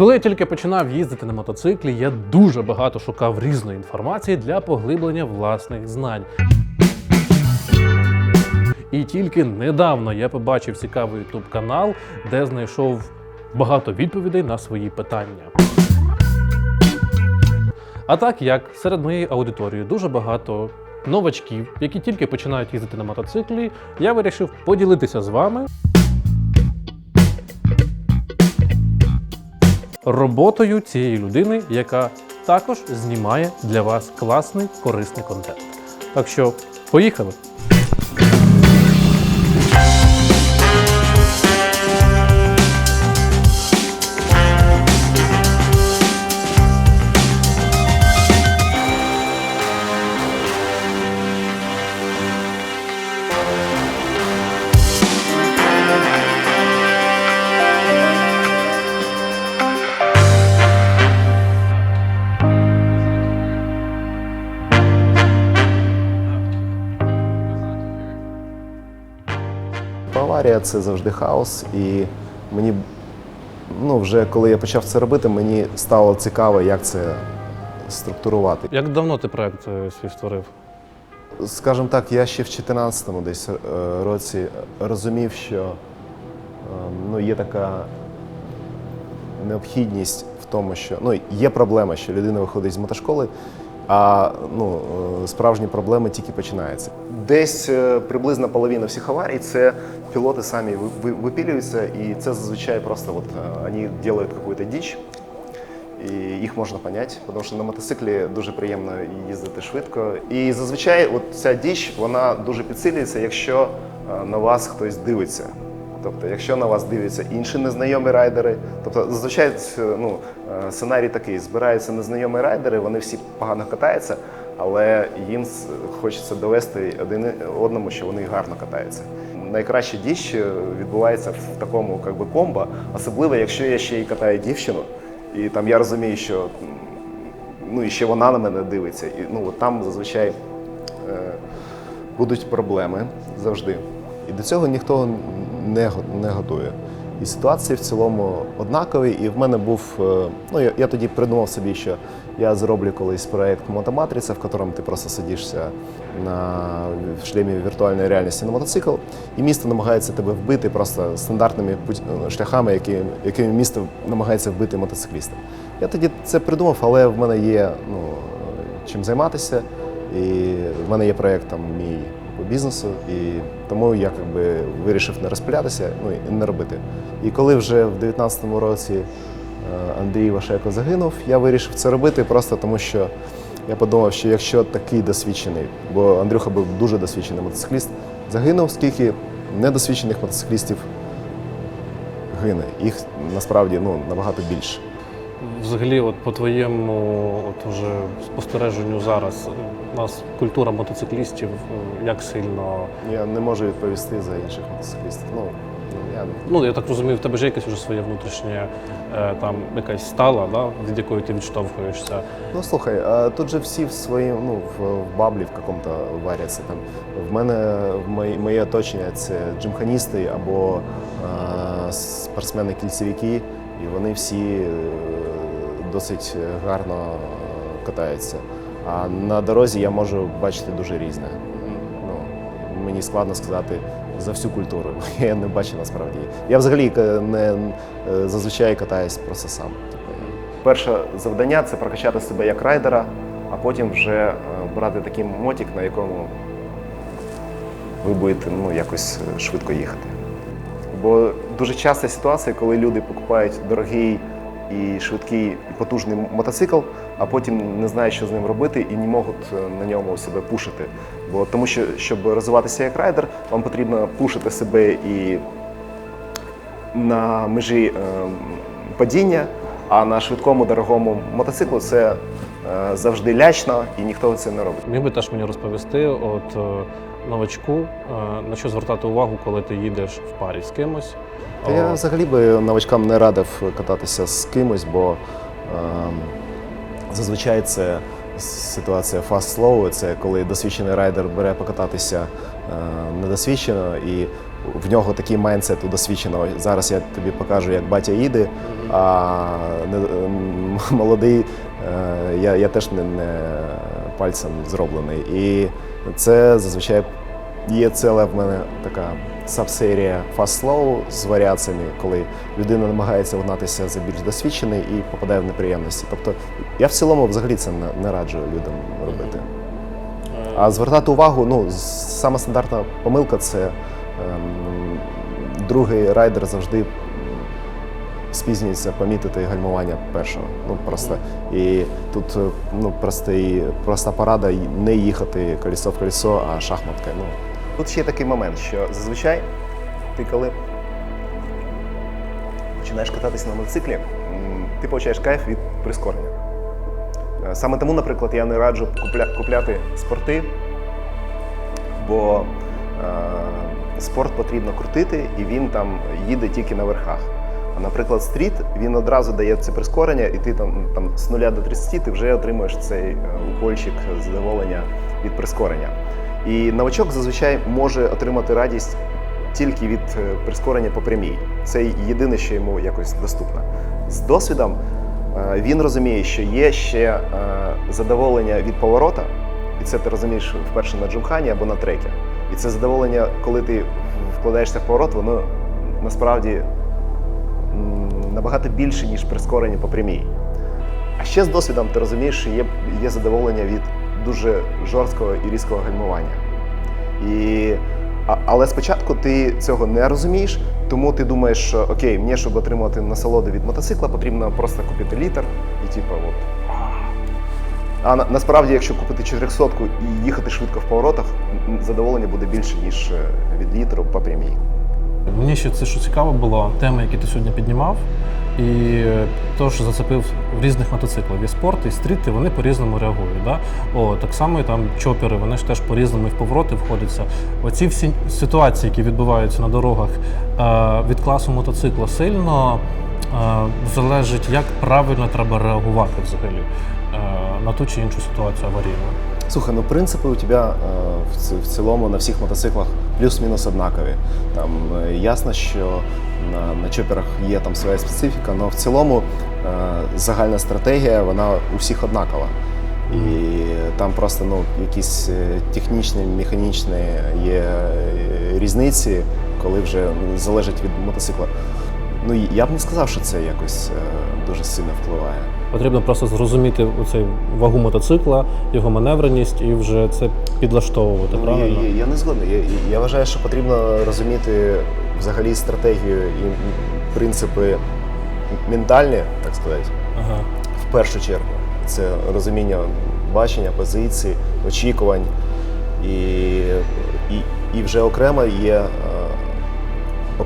Коли я тільки починав їздити на мотоциклі, я дуже багато шукав різної інформації для поглиблення власних знань. І тільки недавно я побачив цікавий youtube канал, де знайшов багато відповідей на свої питання. А так як серед моєї аудиторії дуже багато новачків, які тільки починають їздити на мотоциклі, я вирішив поділитися з вами роботою цієї людини, яка також знімає для вас класний корисний контент. Так що, поїхали! Це завжди хаос, і мені ну, вже коли я почав це робити, мені стало цікаво, як це структурувати. Як давно ти проект е, свій створив? Скажімо так, я ще в 14-му десь е, році розумів, що е, ну, є така необхідність в тому, що ну, є проблема, що людина виходить з мотошколи, а ну, е, справжні проблеми тільки починаються. Десь е, приблизно половина всіх аварій це пілоти самі ви- ви- випілюються, і це зазвичай просто от, е, вони роблять якусь діч, і їх можна поняти, тому що на мотоциклі дуже приємно їздити швидко. І зазвичай от ця діч вона дуже підсилюється, якщо на вас хтось дивиться. Тобто, якщо на вас дивляться інші незнайомі райдери, тобто зазвичай ну, е, сценарій такий: збираються незнайомі райдери, вони всі погано катаються, але їм хочеться довести один одному, що вони гарно катаються. Найкраща діч е, відбувається в такому как би, комбо, особливо якщо я ще й катаю дівчину, і там я розумію, що ну, і ще вона на мене дивиться. І ну, от там зазвичай е, будуть проблеми завжди. І до цього ніхто не, не готує. І ситуації в цілому однакові. І в мене був. е, Ну, я, я тоді придумав собі, що я зроблю колись проект Мотоматриця, в якому ти просто сидишся на в шлемі віртуальної реальності на мотоцикл, і місто намагається тебе вбити просто стандартними е, шляхами, які, якими місто намагається вбити мотоцикліста. Я тоді це придумав, але в мене є ну, чим займатися. І в мене є проєкт там мій по бізнесу, і тому я якби вирішив не розпилятися, ну і не робити. І коли вже в 19-му році е, Андрій Вашеко загинув, я вирішив це робити просто тому, що я подумав, що якщо такий досвідчений, бо Андрюха був дуже досвідчений мотоцикліст, загинув, скільки недосвідчених мотоциклістів гине. Їх насправді ну, набагато більше. Взагалі, от по твоєму от уже спостереженню зараз, у нас культура мотоциклістів е, як сильно. Я не можу відповісти за інших мотоциклістів. Ну, я Ну, я так розумію, в тебе ж якесь вже своє внутрішнє е, там якась стала, да, від якої ти відштовхуєшся. Ну слухай, а тут же всі в своїм, ну в, баблі в какому-то варяться. Там в мене в моє, моє оточення це джимханісти або е, спортсмени-кільцевики, і вони всі досить гарно катаються. А на дорозі я можу бачити дуже різне. Ну, мені складно сказати за всю культуру. Я не бачу насправді. Я взагалі е, не е, зазвичай катаюсь просто сам. Перше завдання це прокачати себе як райдера, а потім вже е, брати такий мотик, на якому ви будете ну, якось е, швидко їхати. Бо дуже часто ситуація, коли люди покупають дорогий і швидкий і потужний мотоцикл, а потім не знають, що з ним робити, і не можуть е, на ньому себе пушити. Бо тому що, щоб розвиватися як райдер, вам потрібно пушити себе і на межі е, падіння, а на швидкому дорогому мотоциклу це е, завжди лячно і ніхто це не робить. Міг би теж мені розповісти, от е, новачку, е, на що звертати увагу, коли ти їдеш в парі з кимось. Та я взагалі би новачкам не радив кататися з кимось, бо ем, зазвичай це ситуація fast-slow, це коли досвідчений райдер бере покататися е, недосвідчено, і в нього такий майндсет у досвідченого. Зараз я тобі покажу, як батя їде, а не, молодий, е, я, я теж не, не пальцем зроблений. І це зазвичай є ціла в мене така сабсерія fast-slow з варіаціями, коли людина намагається вгнатися за більш досвідчений і попадає в неприємності. Тобто я в цілому взагалі це не, раджу людям робити. А звертати увагу, ну, сама стандартна помилка це ем, другий райдер завжди спізнюється помітити гальмування першого. Ну просто і тут е, ну просто і проста порада не їхати колесо в колесо, а шахматка. Ну тут ще такий момент, що зазвичай ти коли починаєш кататися на мотоциклі, ти получаєш кайф від прискорення. Е, Саме тому, наприклад, я не раджу купля- купляти спорти, бо е, спорт потрібно крутити, і він там їде тільки на верхах. Наприклад, стріт він одразу дає це прискорення, і ти там, там з 0 до 30 ти вже отримуєш цей е, укольчик задоволення від прискорення. І новачок зазвичай може отримати радість тільки від е, прискорення по прямій. Це єдине, що йому якось доступно. З досвідом е, він розуміє, що є ще задоволення від поворота, і це ти розумієш вперше на джумхані або на трекі. І це задоволення, коли ти вкладаєшся в поворот, воно насправді набагато більше, ніж прискорення по прямій. А ще з досвідом ти розумієш, що є, є задоволення від дуже жорсткого і різкого гальмування. І, але спочатку ти цього не розумієш, тому ти думаєш, що окей, мені, щоб отримати насолоду від мотоцикла, потрібно просто купити літр і типу, от. А на, насправді, якщо купити 400 і їхати швидко в поворотах, задоволення буде більше, ніж е, від літру по прямій. Мені ще це що цікаво було, теми, які ти сьогодні піднімав, і то, що зацепив в різних мотоциклах. І спорт, і стріти, вони по-різному реагують. Да? О, так само і там чопери, вони ж теж по-різному і в повороти входяться. Оці всі ситуації, які відбуваються на дорогах е, від класу мотоцикла, сильно е, залежить, як правильно треба реагувати взагалі е, на ту чи іншу ситуацію аварійну. Слухай, ну принципи у тебе в цілому на всіх мотоциклах плюс-мінус однакові. Там е, ясно, що на, на чоперах є там своя специфіка, але в цілому е, загальна стратегія вона у всіх однакова. І там просто ну, якісь е, технічні, механічні є різниці, коли вже залежить від мотоцикла. Ну я б не сказав, що це якось е, дуже сильно впливає. Потрібно просто зрозуміти оцей вагу мотоцикла, його маневреність і вже це підлаштовувати. Ну, правильно? Я, я, я не згодний. Я, я вважаю, що потрібно розуміти взагалі стратегію і принципи ментальні, так сказати, Ага. в першу чергу. Це розуміння бачення, позицій, очікувань. І, і, і вже окремо є е,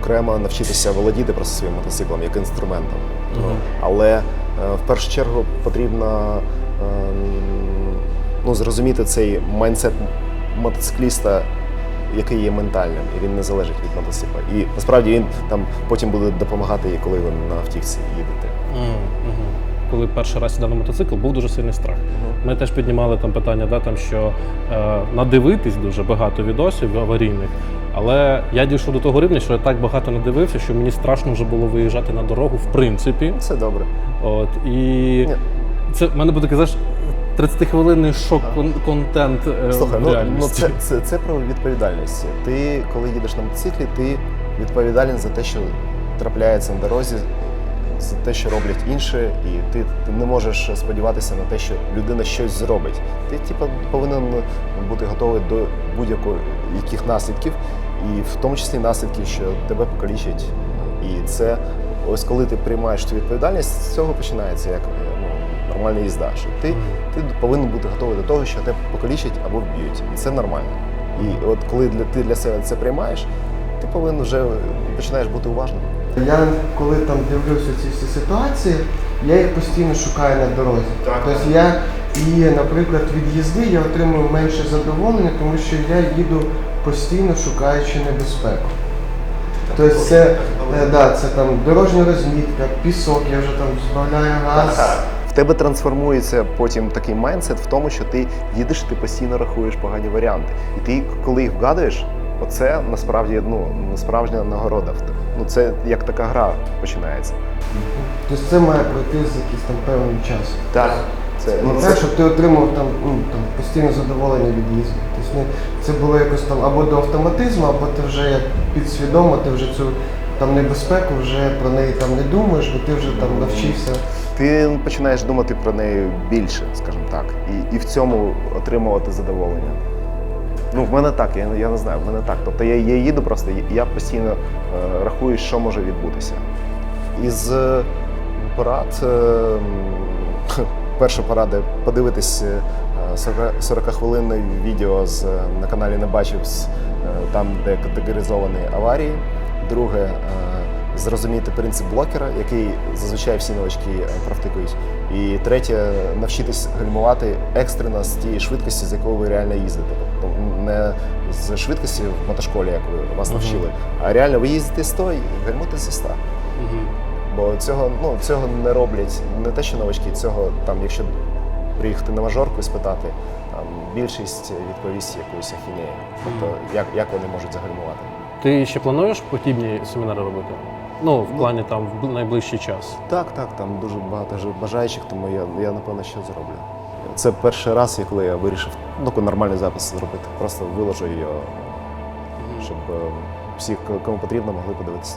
окремо навчитися володіти просто своїм мотоциклом як інструментом. Мгм. Але е, в першу чергу потрібно ем, ну, зрозуміти цей майндсет мотоцикліста, який є ментальним, і він не залежить від мотоцикла. І насправді він там потім буде допомагати, коли ви на автівці їдете. Мгм, мгм. Коли перший раз сідав на мотоцикл, був дуже сильний страх. Ми теж піднімали там питання, да, там, що е, надивитись дуже багато відосів аварійних. Але я дійшов до того рівня, що я так багато надивився, що мені страшно вже було виїжджати на дорогу, в принципі. Це добре. От, і Ні. це в мене буде казати 30-хвилинний шок кон- контент. е, Слухай, в ну, ну це, це, це про відповідальність. Ти, коли їдеш на мотоциклі, ти відповідальний за те, що трапляється на дорозі, за те, що роблять інші, і ти, ти не можеш сподіватися на те, що людина щось зробить. Ти типу, повинен бути готовий до будь-яких наслідків, і в тому числі наслідків, що тебе покалічать. І це ось коли ти приймаєш цю відповідальність, з цього починається як ну, нормальна їзда. Що ти ти повинен бути готовий до того, що тебе покалічать або вб'ють. І це нормально. І от коли для, ти для себе це приймаєш, ти повинен вже починаєш бути уважним. Я коли там дивлюся ці всі ситуації, я їх постійно шукаю на дорозі. Так. Тобто я і, наприклад, від їзди я отримую менше задоволення, тому що я їду постійно шукаючи небезпеку. Тобто це, е, да, це там дорожня розмітка, пісок, я вже там збавляю газ. В тебе трансформується потім такий майндсет в тому, що ти їдеш, ти постійно рахуєш погані варіанти. І ти, коли їх вгадуєш, Оце насправді ну, справжня нагорода. Ну, це як така гра починається. Тобто це має пройти за якийсь там певний час. Так. Це, Ну, це, щоб ти отримав там, ну, там постійне задоволення від їзду. Тобто це було якось там або до автоматизму, або ти вже як підсвідомо, ти вже цю там небезпеку вже про неї там не думаєш, бо ти вже там навчився. ти починаєш думати про неї більше, скажімо так, і, і в цьому отримувати задоволення. Ну, в мене так, я, я не знаю, в мене так. Тобто я, я їду просто, я постійно е, рахую, що може відбутися. Із е, порад, е, перша порада подивитись е, 40 40-хвилинне відео з, е, на каналі Не бачив, е, там, де категоризовані аварії. Друге, е, зрозуміти принцип блокера, який зазвичай всі новачки е, провтикують. І третє, навчитись гальмувати екстрено з тієї швидкості, з якою ви реально їздите. Тобто не з швидкості в мотошколі, як ви вас навчили, а реально ви їздите 100 і гальмуєте зі 100. Бо цього, ну, цього не роблять не те, що новачки, цього там, якщо приїхати на мажорку і спитати, там більшість відповість якусь ахінею. Тобто, як, як вони можуть загальмувати. Ти ще плануєш подібні семінари робити? Ну, в плані там в найближчий час. Так, так, там дуже багато бажаючих, тому я, я напевно ще зроблю. Це перший раз, коли я вирішив ну, нормальний запис зробити. Просто виложу її, щоб е, всі, кому потрібно, могли подивитися.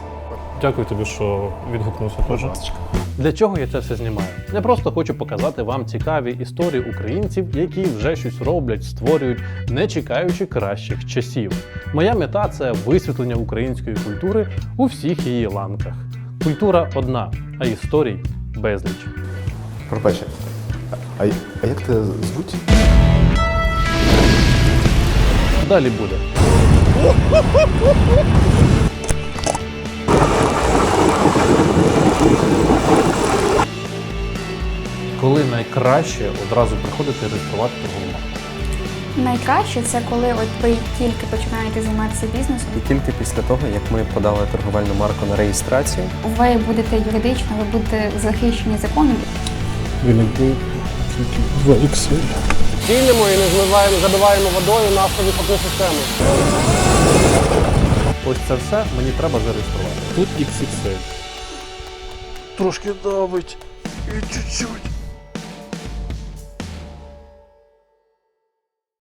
Дякую тобі, що відгукнувся теж. Ласка. Для чого я це все знімаю? Я просто хочу показати вам цікаві історії українців, які вже щось роблять, створюють, не чекаючи кращих часів. Моя мета це висвітлення української культури у всіх її ланках. Культура одна, а історій безліч. Пробачте, а, а як тебе звуть? Далі буде. Коли найкраще одразу приходити реєструвати торгову? Найкраще це коли от ви тільки починаєте займатися бізнесом, І тільки після того, як ми подали торговельну марку на реєстрацію, ви будете юридично, ви будете захищені законом. Цілимо і не зливаємо, забиваємо водою нафтові вихопну систему. Ось це все мені треба зареєструвати. Тут XXL. Трошки давить. І чуть-чуть.